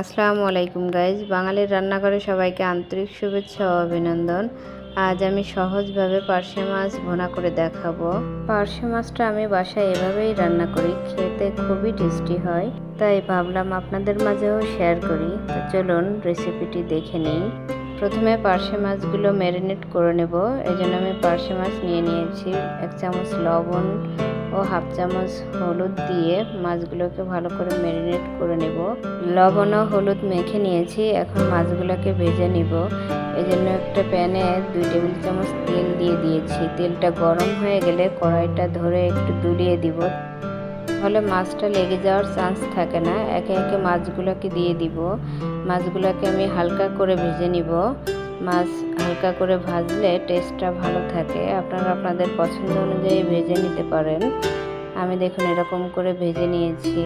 আসসালামু আলাইকুম গাইজ বাঙালির রান্নাঘরে সবাইকে আন্তরিক শুভেচ্ছা ও অভিনন্দন। আজ আমি সহজভাবে পার্শে মাছ ভোনা করে দেখাবো। পার্শে মাছটা আমি বাসায় এভাবেই রান্না করি, খেতে খুবই টেস্টি হয়। তাই ভাবলাম আপনাদের মাঝেও শেয়ার করি। চলুন রেসিপিটি দেখে নিই। প্রথমে পার্শে মাছগুলো ম্যারিনেট করে নেব। এই জন্য আমি পার্শে মাছ নিয়ে নিয়েছি। এক চামচ লবণ ও হাফ চামচ হলুদ দিয়ে মাছগুলোকে ভালো করে ম্যারিনেট করে নেব। লবণ ও হলুদ মেখে নিয়েছি। এখন মাছগুলোকে ভেজে নিব। এই জন্য একটা প্যানে দুই টেবিল চামচ তেল দিয়ে দিয়েছি। তেলটা গরম হয়ে গেলে কড়াইটা ধরে একটু দুলিয়ে দিব। তাহলে মাছটা লেগে যাওয়ার চান্স থাকে না। একে একে মাছগুলোকে দিয়ে দিব। মাছগুলোকে আমি হালকা করে ভেজে নিব। মাছ হালকা করে ভাজলে টেস্টটা ভালো থাকে। আপনারা আপনাদের পছন্দ অনুযায়ী ভেজে নিতে পারেন। আমি দেখুন এরকম করে ভেজে নিয়েছি।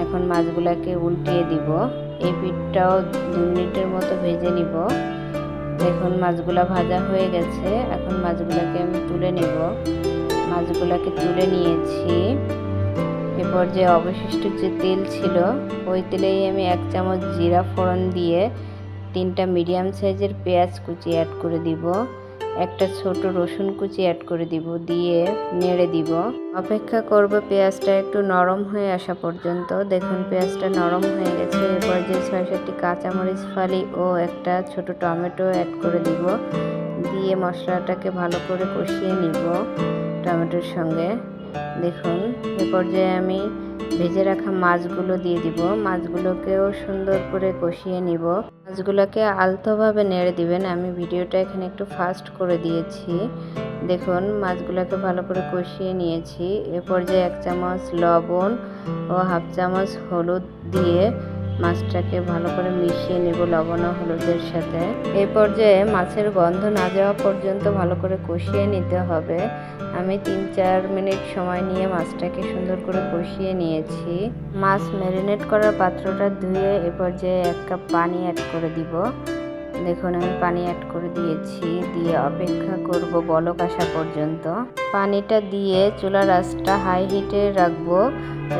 এখন মাছগুলোকে উল্টিয়ে দিব। এই পিঠটাও দু মিনিটের মতো ভেজে নিব। দেখুন মাছগুলো ভাজা হয়ে গেছে। এখন মাছগুলোকে আমি তুলে নেব। মাছগুলোকে তুলে নিয়েছি। এরপর যে অবশিষ্ট যে তেল ছিল, ওই তেলেই আমি এক চামচ জিরা ফোড়ন দিয়ে তিনটা মিডিয়াম সাইজের পেঁয়াজ কুচি অ্যাড করে দিব, একটা ছোট রসুন কুচি অ্যাড করে দিব, দিয়ে নেড়ে দিব। অপেক্ষা করব পেঁয়াজটা একটু নরম হয়ে আসা পর্যন্ত। দেখুন, পেঁয়াজটা নরম হয়ে গেছে। এরপর যে ছয় সাতটি কাঁচামরিচ ফালি ও একটা ছোট টমেটো অ্যাড করে দিব, দিয়ে মশলাটাকে ভালো করে কষিয়ে নিব টমেটোর সঙ্গে। দেখুন, এ পর্যায়ে আমি ভেজে রাখা মাছগুলো দিয়ে দিব। মাছগুলোকেও সুন্দর করে কষিয়ে নিব। মাছগুলোকে আলতোভাবে নেড়ে দিবেন। আমি ভিডিওটা এখানে একটু ফাস্ট করে দিয়েছি। দেখুন, মাছগুলোকে ভালো করে কষিয়ে নিয়েছি। এ পর্যায়ে এক চামচ লবণ ও হাফ চামচ হলুদ দিয়ে মাছটাকে ভালো করে মিশিয়ে নেব লবণ হলুদের সাথে। এই পর্যায়ে মাছের গন্ধ না যাওয়া পর্যন্ত ভালো করে কষিয়ে নিতে হবে। আমি তিন চার মিনিট সময় নিয়ে মাছটাকে সুন্দর করে কষিয়ে নিয়েছি। মাছ ম্যারিনেট করার পাত্রটা ধুয়ে এ পর্যায়ে এক কাপ পানি অ্যাড করে দিব। দেখুন, আমি পানি অ্যাড করে দিয়েছি, দিয়ে অপেক্ষা করব বলক আসা পর্যন্ত। পানিটা দিয়ে চুলার আঁচটা হাই হিটে রাখব।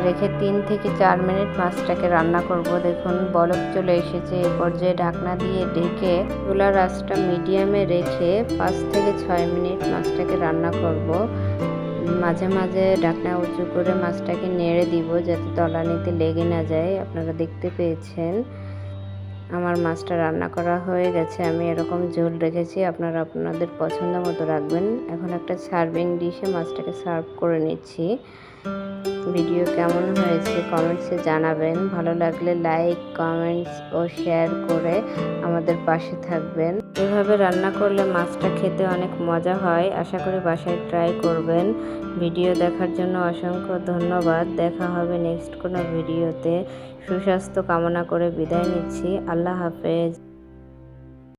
রেখে তিন থেকে চার মিনিট মাছটাকে রান্না করব। দেখুন, বলক চলে এসেছে। এ পর্যায়ে ঢাকনা দিয়ে ঢেকে চুলার আঁচটা মিডিয়ামে রেখে পাঁচ থেকে ছয় মিনিট মাছটাকে রান্না করব। মাঝে মাঝে ঢাকনা উঁচু করে মাছটাকে নেড়ে দিব যাতে তলানিতে লেগে না যায়। আপনারা দেখতে পেয়েছেন। আমার মাছটা রান্না করা হয়ে গেছে, আমি এরকম ঝোল রেখেছি, আপনারা আপনাদের পছন্দ মতো রাখবেন। এখন একটা সার্ভিং ডিশে মাছটাকে সার্ভ করে নিচ্ছি। ভিডিও কেমন হয়েছে কমেন্টসে জানাবেন। ভালো লাগলে লাইক, কমেন্টস ও শেয়ার করে আমাদের পাশে থাকবেন। এভাবে রান্না করলে মাছটা খেতে অনেক মজা হয়, আশা করি বাসায় ট্রাই করবেন। ভিডিও দেখার জন্য অসংখ্য ধন্যবাদ। দেখা হবে নেক্সট কোনো ভিডিওতে। সুস্বাস্থ্য কামনা করে বিদায় নিচ্ছি। আল্লাহ হাফেজ।